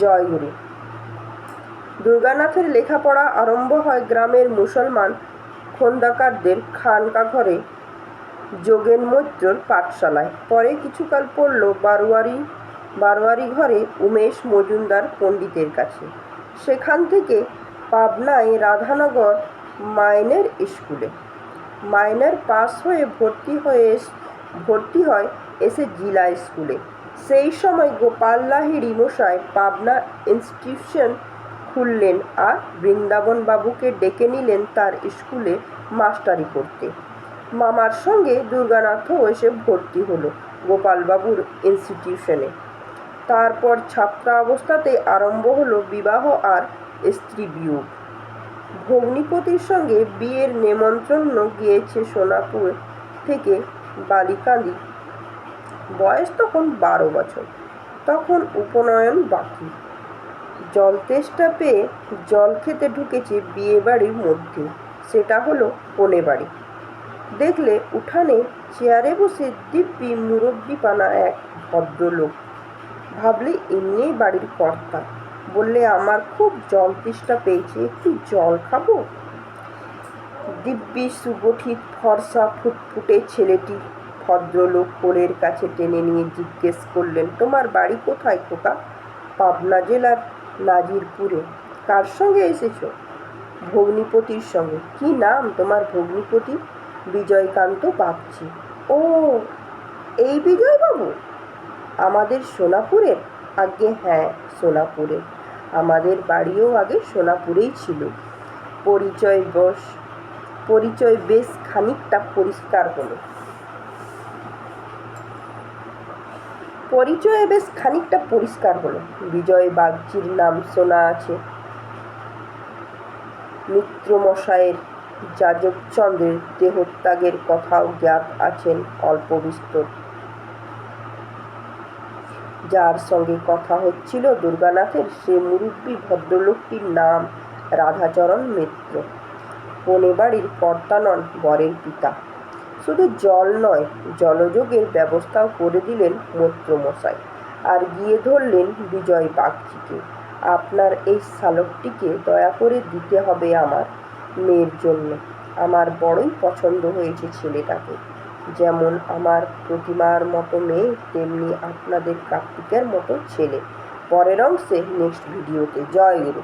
জয়গুরু। দুর্গানাথের লেখাপড়া আরম্ভ হয় গ্রামের মুসলমান খোন্দাকারদের খানকা ঘরে যোগেন মৈত্রর পাঠশালায়। পরে কিছুকাল পড়ল বারোয়ারি বারোয়ারি ঘরে উমেশ মজুমদার পণ্ডিতের কাছে। সেখান থেকে পাবনায় রাধানগর মাইনের স্কুলে। মাইনার পাস হয়ে ভর্তি হয়ে ভর্তি হয় এসে জিলা স্কুলে। সেই সময় গোপাল লাহিড়ি মশাই পাবনা ইনস্টিটিউশন খুললেন আর বৃন্দাবন বাবুকে ডেকে নিলেন তার স্কুলে মাস্টারি করতে। মামার সঙ্গে দুর্গানাথও এসে ভর্তি হলো গোপালবাবুর ইনস্টিটিউশনে তারপর ছাত্রা অবস্থাতেই আরম্ভ হলো বিবাহ আর স্ত্রী বিয়োগ। ভগ্নিপতির সঙ্গে বিয়ের নেমন্ত্রণ গিয়েছে সোনাপুর থেকে বালিকান্দি বয়স তখন বারো বছর। তখন উপনয়ন বাকি। জল তেষ্টা পেয়ে জল খেতে ঢুকেছে বিয়ে বাড়ির মধ্যে। সেটা হলো কোণে বাড়ি। দেখলে উঠানে চেয়ারে বসে দিব্যি মুরব্বিপানা এক ভদ্রলোক। ভাবলে, এমনি বাড়ির কর্তা। বললে, আমার খুব জল তেষ্টা পেয়েছে, একটু জল খাব দিব্যি সুগঠিত ফর্সা ফুটফুটে ছেলেটি ভদ্রলোক কোলের কাছে টেনে নিয়ে জিজ্ঞেস করলেন, তোমার বাড়ি কোথায় খোকা? পাবনা জেলার নাজিরপুরে। কার সঙ্গে এসেছ? ভগ্নিপতির সঙ্গে। কি নাম তোমার ভগ্নিপতি? বিজয়কান্ত বাগচি। ও, এই বিজয়বাবু? আমাদের সোনাপুরের? আগে হ্যাঁ সোনাপুরে। আমাদের বাড়িও আগে সোনাপুরেই ছিল। পরিচয় বস পরিচয় বেশ খানিকটা পরিষ্কার হলো। পরিচয়ে বেশ খানিকটা পরিষ্কার হলো। বিজয় বাগচির নাম শোনা আছে। মিত্রমশায়ের যাজকচন্দ্রের দেহত্যাগের কথাও জ্ঞাত আছেন অল্প বিস্তর। যার সঙ্গে কথা হচ্ছিল দুর্গানাথের সে মুরব্বী ভদ্রলোকটির নাম রাধাচরণ মিত্র। বনে বাড়ির কর্তা নন বরের পিতা। শুধু জল নয়, জলযোগের ব্যবস্থাও করে দিলেন মৈত্রমশাই আর গিয়ে ধরলেন বিজয় বাগচিকে। আপনার এই শালকটিকে দয়া করে দিতে হবে আমার মেয়ের জন্য। আমার বড়ই পছন্দ হয়েছে ছেলেটাকে। যেমন আমার প্রতিমার মতো মেয়ে, তেমনি আপনাদের কার্তিকের মতো ছেলে। পরের অংশে নেক্সট ভিডিওতে জয় গুরু।